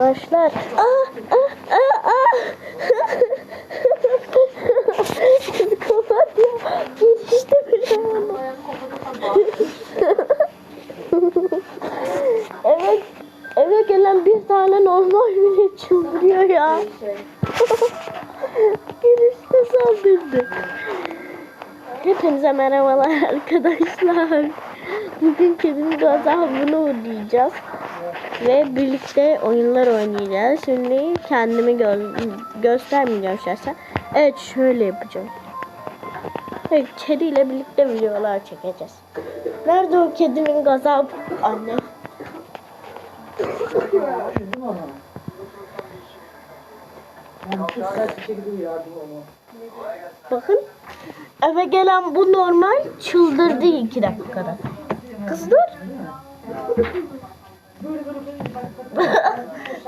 Arkadaşlar. Ah, ah, ah, ah. Kapat ya. Geçişte bile onu. evet. Eve gelen bir tane normal bile çıldırıyor ya. Girişte saldırdı. Hepinize merhabalar arkadaşlar. Bugün kedinin gazabını uğrayacağız. Ve birlikte oyunlar oynayacağız. Şimdi kendimi gö- göstermeyeceğim şahsen. Evet şöyle yapacağım. Evet kediyle birlikte videolar çekeceğiz. Nerede o kedinin gazabı? Anne. Bakın. Eve gelen bu normal çıldırdı iki dakikada. Kız.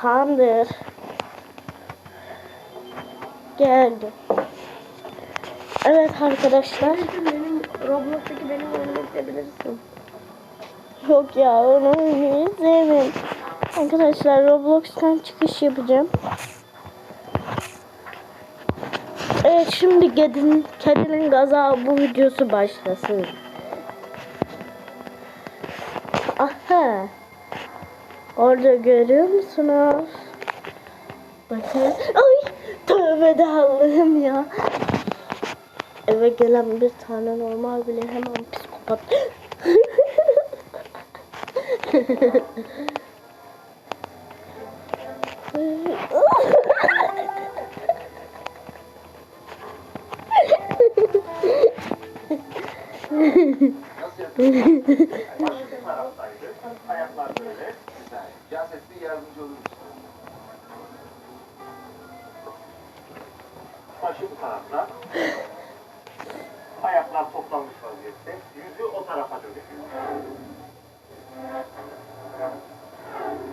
Tamamdır. Geldi. Evet arkadaşlar. Benim Roblox'taki benim oyunuma gidebilirsin. Yok ya onu sevmiyorum. Arkadaşlar Roblox'tan çıkış yapacağım. Evet şimdi kedinin, kedinin gazabı videosu başlasın. Aha. Orada görüyor musunuz? Bakın. Ay tövbe de Allah'ım ya. Eve gelen bir tane normal bile hemen psikopat. Ayaklar Tarafta. Ayaklar toplanmış vaziyette. Yüzü o tarafa dönük.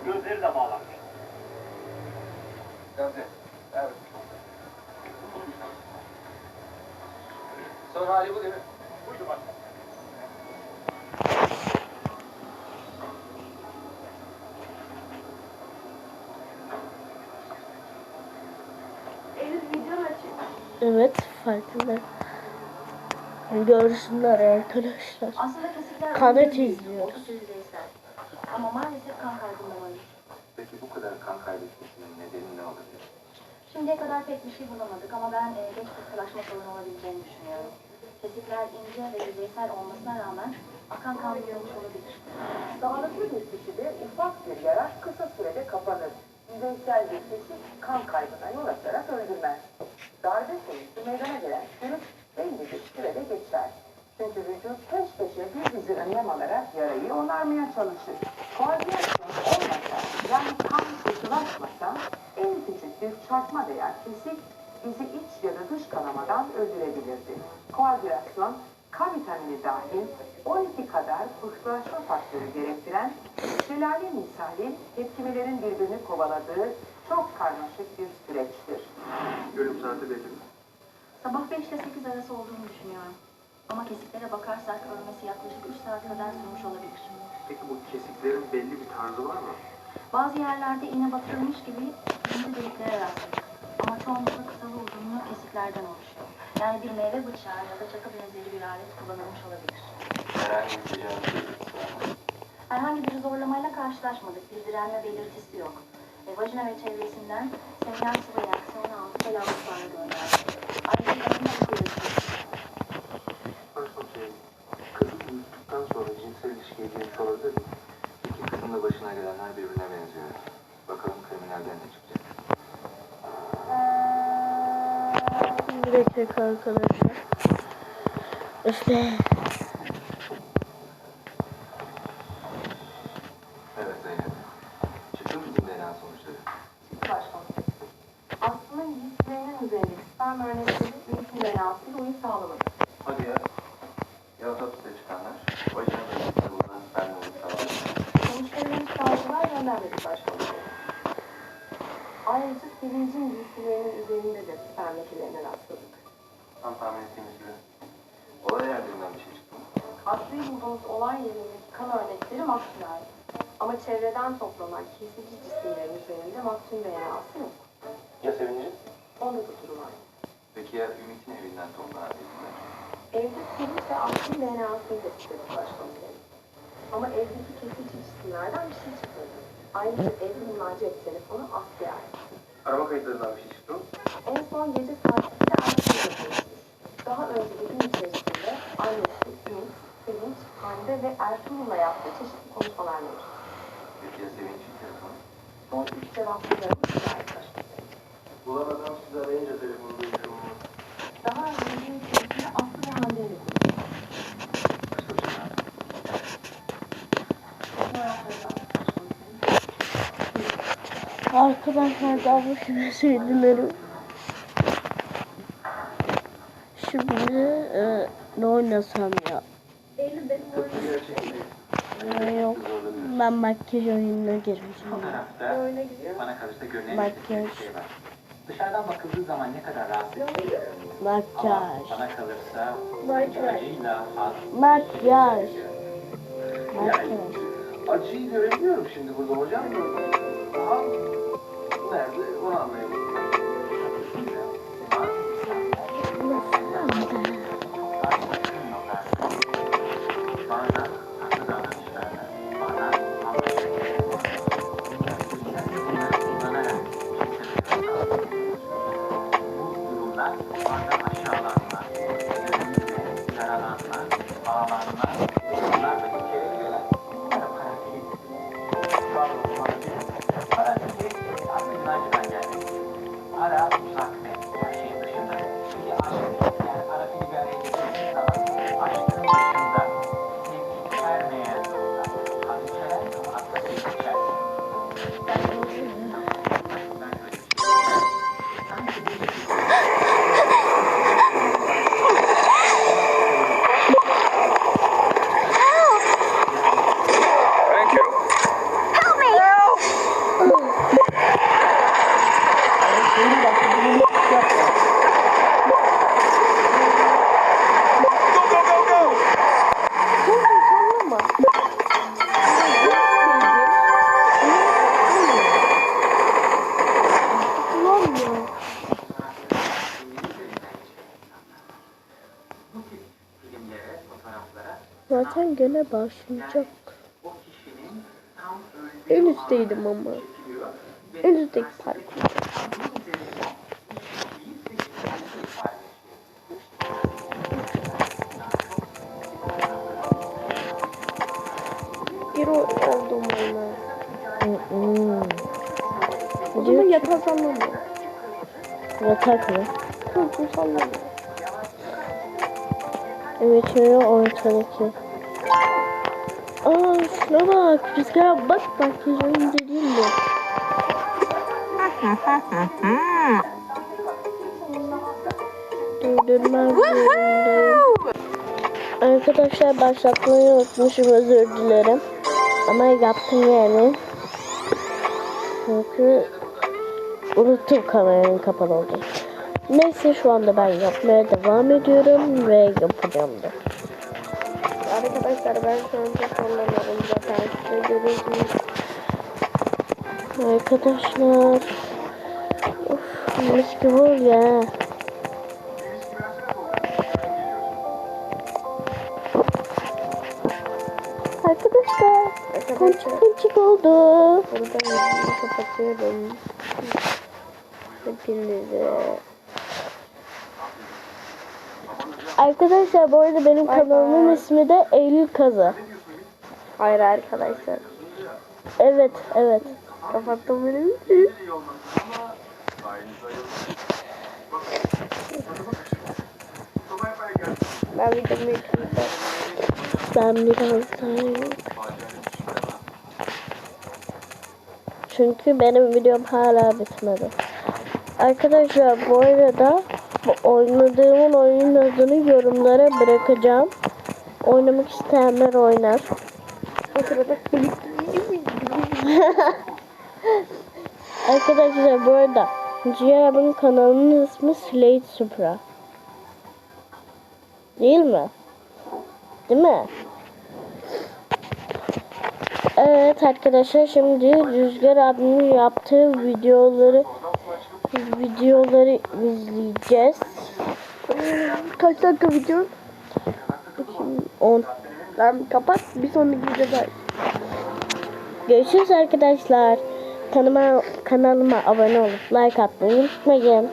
Gözleri de bağlanmış. Gamze. Evet. Son hali bu değil mi? Evet farkında. Görsünler arkadaşlar. Aslında önemli değil, izliyoruz. Ama maalesef kan kaybından ölür. Peki bu kadar kan kaybetmesinin nedeni ne olabilir? Şimdiye kadar pek bir şey bulamadık ama ben e, geç pıhtılaşma sorunu olabileceğini düşünüyorum. Kesikler ince ve yüzeysel olmasına rağmen akan kan bulunmuş olabilir. Sağlıklı bir kişide ufak bir yara kısa sürede kapanır. Yüzeysel bir kesik kan kaybına yol açarak öldürmez. Darbe sonucu meydana gelen çürük belli bir sürede geçer. Çünkü vücut peş peşe bir dizi önlem alarak yarayı onarmaya çalışır. Koagülasyon olmasa, yani kan sıkılaşmasa en küçük bir çarpma veya kesik bizi iç ya da dış kanamadan öldürebilirdi. Koagülasyon kan vitamini dahil 12 kadar pıhtılaşma faktörü gerektiren şelale misali tepkimelerin birbirini kovaladığı çok karmaşık bir süreçtir. Saati belli mi? Sabah 5 ile 8 arası olduğunu düşünüyorum. Ama kesiklere bakarsak ölmesi yaklaşık 3 saat kadar sürmüş olabilir. Peki bu kesiklerin belli bir tarzı var mı? Bazı yerlerde iğne batırılmış gibi ince deliklere rastladık. Ama çoğunlukla kısa ve uzunluğu kesiklerden oluşuyor. Yani bir meyve bıçağı ya da çakı benzeri bir alet kullanılmış olabilir. Herhangi bir mı? Herhangi bir zorlamayla karşılaşmadık. Bir direnme belirtisi yok. E, vajina ve çevresinden seminal sıvı reaksiyonu altı telaffuzlarla gönderdi. Ayrıca bir belirtisi. Başkomiserim, kızı uyuttuktan sonra cinsel ilişkiye girmiş olabilir mi? İki kızın da başına gelenler birbirine benziyor. Bakalım kriminalden ne çıkacak? Bir dakika arkadaşlar. İşte Evet Zeynep. Çıktın mı DNA sonuçları. Başkomiserim. Aslında giysilerinin üzerindeki sperm örnekleri mümkün DNA'sıyla uyum sağlamadı. Hadi ya. Ya otopside çıkanlar? Vajina bölgesinde bulunan sperm uyum sağladı. Sonuçlarını savcılar göndermedi başkomiserim. Ayrıca Sevinç'in giysilerinin üzerinde de sperm lekelerine rastladık. Tam tahmin ettiğimiz gibi. Olay yerlerinden bir şey çıktı mı? Aslı'yı bulduğumuz olay yerindeki kan örnekleri maktulay. Ama çevreden toplanan kesici cisimlerin üzerinde maktul DNA'sı yok. Ya Sevinci? Onda da durum. Peki ya Ümit'in evinden toplanan bilgiler? Evde Sevinç ve DNA'sını tespit ettik başkomiserim. Ama evdeki kesici cisimlerden bir şey çıkmadı. Ayrıca evde bulunan cep telefonu Aslı'ya ait. Arama kayıtlarından bir şey çıktı mı? En son gece saat 2'de Ertuğrul'da konuşmuş. Daha önce de gün içerisinde annesi, Ümit, Sevinç, Hande ve Ertuğrul'la yaptığı çeşitli konuşmalar mevcut. Peki ya Sevinç'in telefonu? Son üç cevaplarımız ait başkomiserim. Bulan adam sizi arayınca telefonda yükümlü. Daha önce gün içerisinde Aslı ve Hande ile konuşmuş. Başka bir şey var mı? Arkadaşlar daha başına söyledilerim. Şimdi e, ne oynasam ya? Eylül benim Tıpkı gerçek değil. E, yok. Ben makyaj oyununa oyuna bana görünen Makyaj. bir şey var. Dışarıdan bakıldığı zaman ne kadar rahatsız edici görünüyor. Ama Makyaj. bana kalırsa Makyaj. acıyla Makyaj. Makyaj. Acıyı görebiliyorum şimdi burada hocam. Aha. Zaten gene başlayacak. En üstteydim ama. En üstteki parkur. O zaman Diyor ki yatağı sallamıyor. yatak mı? Koltuğu sallamıyor. Evet şöyle ortadaki. Aa şuna bak. Rüzgar bak makyaj oyunu dediğim bu. Durdurmak zorundayım. Arkadaşlar başlatmayı unutmuşum özür dilerim. Ama yaptım yani. Çünkü unuttum kameranın kapalı olduğunu. Neyse şu anda ben yapmaya devam ediyorum ve yapacağım da. Arkadaşlar ben şu an sallamıyorum zaten size görüyorsunuz. Arkadaşlar. Of mis gibi ya. Kapatıyorum. Hepinize. Arkadaşlar bu arada benim kanalımın ismi de Eylül Kazı. Hayır arkadaşlar. Evet evet. Kapattım benim. Ben videomu. Ben biraz daha çünkü benim videom hala bitmedi. Arkadaşlar bu arada bu oynadığımın oyun adını yorumlara bırakacağım. Oynamak isteyenler oynar. O sırada klik Arkadaşlar bu arada Ciğer abinin kanalının ismi Slate Supra. Değil mi? Değil mi? Evet arkadaşlar şimdi Rüzgar abinin yaptığı videoları videoları izleyeceğiz. Kaç dakika video? 10 Lan kapat bir sonraki videoda. Görüşürüz arkadaşlar. Kanalıma, kanalıma abone olup like atmayı unutmayın.